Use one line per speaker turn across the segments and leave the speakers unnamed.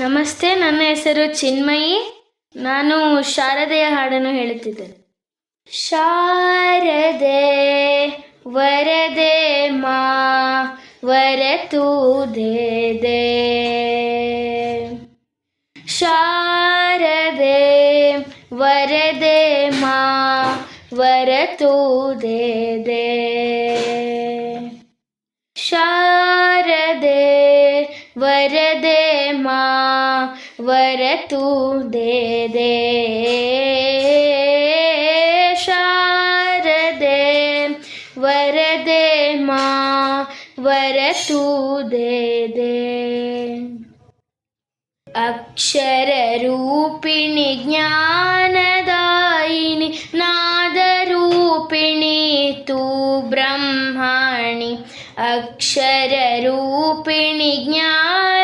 ನಮಸ್ತೆ, ನನ್ನ ಹೆಸರು ಚಿನ್ಮಯಿ. ನಾನು ಶಾರದೆಯ ಹಾಡನ್ನು ಹೇಳುತ್ತಿದ್ದೇನೆ. ಶಾರದೆ, ವರದೆ ಮಾ, ವರತು ದೇ ಶಾರದೆ, ವರದೆ ಮಾ, ವರತು ದೇ. वर तू दे दे शारदे वरदे माँ वर तू दे दे अक्षररूपिणि ज्ञानदायिनि नादरूपिणि तु ब्रह्माणि अक्षररूपिणि ज्ञान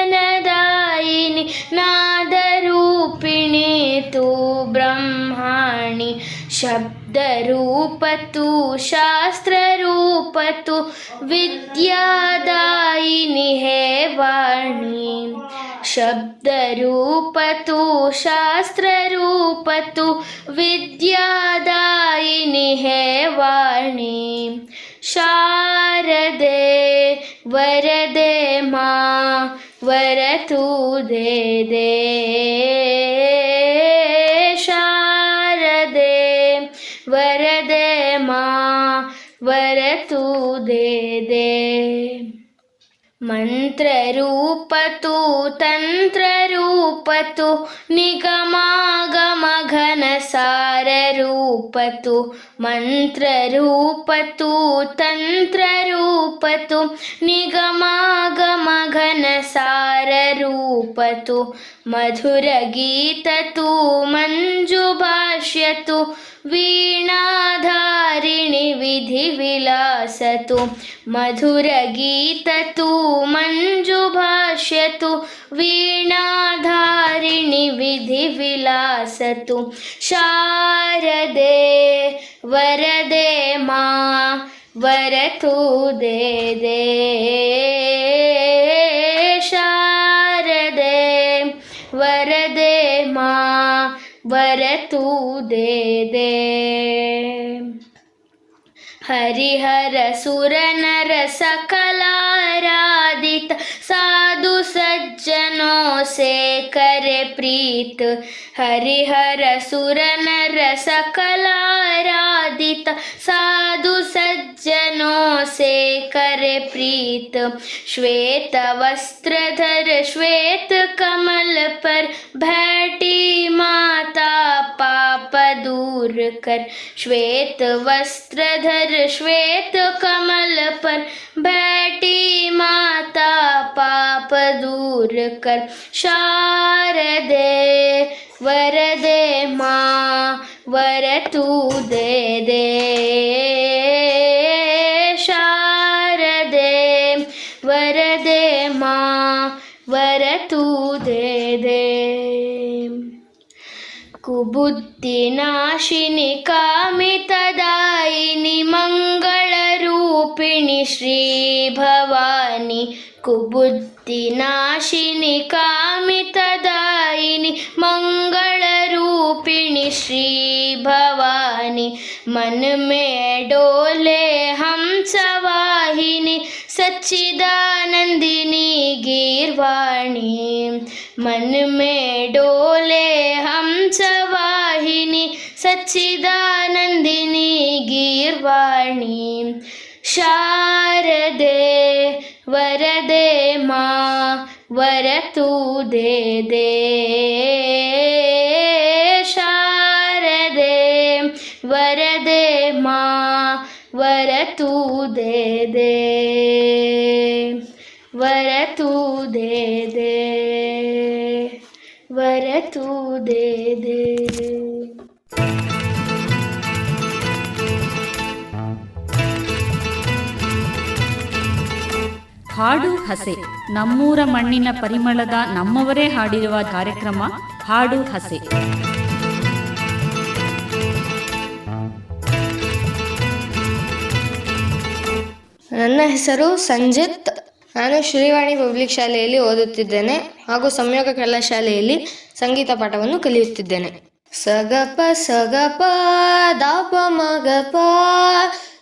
शब्दरूपतु, शास्त्ररूपतु, विद्यादायिनि हे वाणी। शब्दरूपतु, शास्त्ररूपतु, विद्यादायिनि हे वाणी। शारदे, वरदे मा, वरतु दे दे। ನುಡಿದೆ ಮಂತ್ರರೂಪತು ತಂತ್ರರೂಪತು ನಿಗಮಾಗಮಘನ ಸಾ निगमागमघनसाररूपतु मन्त्ररूपतु तन्त्ररूपतु निगमागमघनसाररूपतु मधुरगीततु मञ्जुभाष्यतु वीणाधारिणि विधिविलासतु मधुरगीततु मञ्जुभाष्यतु वीणाधारिणि विधिविलासतु शारदे, वरदे मा, वरतु दे दे। शारदे, वरदे मा, वरतु दे दे। हरिहर सुर सुरनर सकलारादित साधु सज्जनों से करे प्रीत। हरिहर सुरनर सकलारादित साधु सज्जनों से करे प्रीत। श्वेत वस्त्र धर श्वेत कमल पर बैठी माता पाप दूर कर। श्वेत वस्त्र धर श्वेत कमल पर बैठी दूर कर। शारदे वरदे माँ वर तू दे दे। कुबुद्धिनाशिनि कामितदायिनि मङ्गलरूपिणि श्रीभवानि कुबुद्धिनाशिनि कामितदायिनि मङ्गलरूपिणि श्रीभवानि मन में डोले हंसवाहिनी सच्चिदानंदिनी गीर्वाणी मन में डोले हंसवाहिनी സച്ചിദാനന്ദിനി ഗീർവാണി. ശാരദേ വരദേ മാ വരതൂ ദേ. ദേ ശാരദേ വരദേ മാ വരതൂ ദേ ദേ.
ಹಾಡು ಹಸೆ. ನಮ್ಮೂರ ಮಣ್ಣಿನ ಪರಿಮಳದ ನಮ್ಮವರೇ ಹಾಡಿರುವ ಕಾರ್ಯಕ್ರಮ ಹಾಡು ಹಸೆ.
ನನ್ನ ಹೆಸರು ಸಂಜಿತ್.
ನಾನು ಶ್ರೀವಾಣಿ ಪಬ್ಲಿಕ್ ಶಾಲೆಯಲ್ಲಿ ಓದುತ್ತಿದ್ದೇನೆ ಹಾಗೂ ಸಂಯೋಗ ಕಲಾ ಶಾಲೆಯಲ್ಲಿ ಸಂಗೀತ ಪಾಠವನ್ನು ಕಲಿಯುತ್ತಿದ್ದೇನೆ. ಸಗಪ ಸಗಪ, ದಾಪ, ಮಗಪ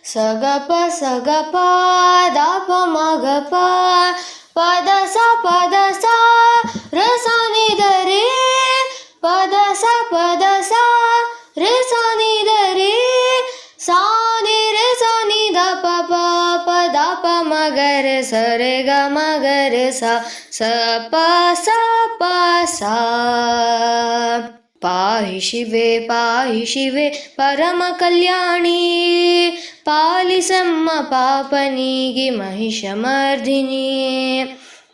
सगप प सग पदा पग पा पदा स पदी धरी पद सद नी दरी सानि रसो नी द पदा प मागर सरे ग मागर स प स प सा। पाहि शिवे पाहि शिवे परमकल्याणी। पालिसम्म पापनीगि महिषमर्धिनी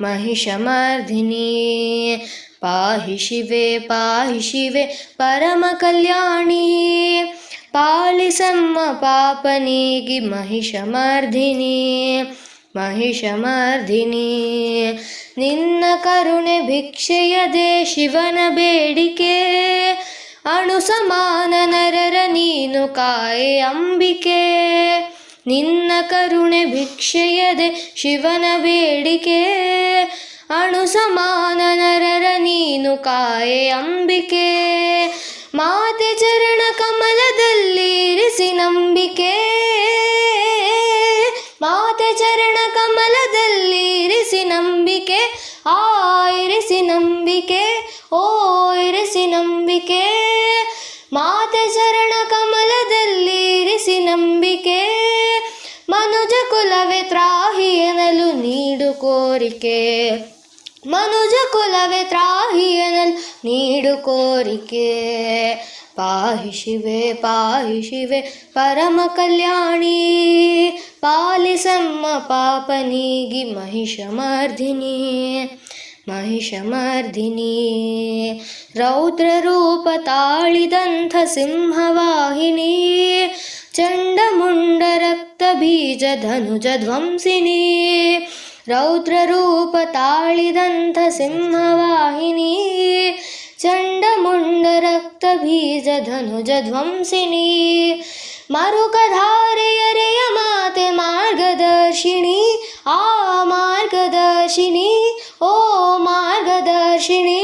महिषमर्धिनी पाहि शिवे पाहि शिवे परमकल्याणी। पालिसम्म पापनीगि महिषमर्धिनी ಮಹಿಷಮರ್ಧಿನಿ ನಿನ್ನ ಕರುಣೆ ಭಿಕ್ಷೆಯದೆ ಶಿವನ ಬೇಡಿಕೆ. ಅಣು ಸಮಾನ ನರರ ನೀನು ಕಾಯೆ ಅಂಬಿಕೆ. ನಿನ್ನ ಕರುಣೆ ಭಿಕ್ಷೆಯದೆ ಶಿವನ ಬೇಡಿಕೆ. ಅಣು ಸಮಾನ ನರರ ನೀನು ಕಾಯೆ ಅಂಬಿಕೆ. ಮಾತೆ ಚರಣ ಕಮಲದಲ್ಲಿ ಇರಿಸಿ ನಂಬಿಕೆ. ಚರಣ ಕಮಲದಲ್ಲಿ ಇರಿಸಿ ನಂಬಿಕೆ. ಆ ಇರಿಸಿ ನಂಬಿಕೆ ಓ ಇರಿಸಿ ನಂಬಿಕೆ. ಮಾತೆ ಚರಣ ಕಮಲದಲ್ಲಿ ಇರಿಸಿ ನಂಬಿಕೆ. ಮನುಜ ಕುಲವೇ ತ್ರಾಹಿ ಎನಲು ನೀಡು ಕೋರಿಕೆ. ಮನುಜ ಕುಲವೇ ತ್ರಾಹಿ ಎನಲು ನೀಡು ಕೋರಿಕೆ. पाहि शिवे पाहि शिवे परमकल्याणी। परमकल्याणि पालिसंपापनी गिमहिषमार्धिनी महिषमर्दिनी। रौद्ररूपताळिदन्थसिंहवाहिनी चण्डमुण्डरक्तबीजधनुजध्वंसिनी रौद्ररूपताळिदन्थसिंहवाहिनी ರಕ್ತ ಬೀಜ ಧನುಜ ಧ್ವಂಸಿನಿ ರೌದ್ರರೂಪ ತಾಳಿದಂಥ ಸಿಂಹವಾಹಿನಿ ಚಂಡಮುಂಡ ರಕ್ತ ಬೀಜ ಧನುಜ ಧ್ವಂಸಿನಿ ಮರುಕಧಾರೆಯರೆಯ ಮಾತೆ ಮಾರ್ಗದರ್ಶಿನಿ ಆ ಮಾರ್ಗದರ್ಶಿನಿ ಓ ಮಾರ್ಗದರ್ಶಿನಿ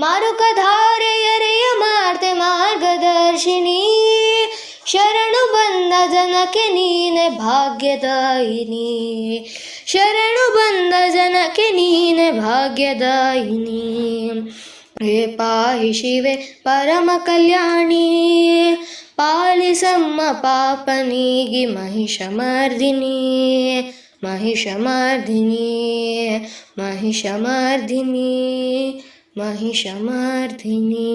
ಮರುಕಧಾರೆಯರೆಯ ಮಾತೆ ಮಾರ್ಗದರ್ಶಿನಿ ಶರಣು ಬಂದ ಜನಕ್ಕೆ ನೀನೆ ಭಾಗ್ಯದಾಯಿನಿ ಶರಣು ಬಂದ ಜನಕ್ಕೆ ನೀನೆ ಭಾಗ್ಯದಾಯಿನಿ हे पाहि शिवे परमकल्याणी पालिसम्म पापनीगि महिषमर्दिनी महिषमर्दिनी महिषमर्दिनी महिषमर्दिनी।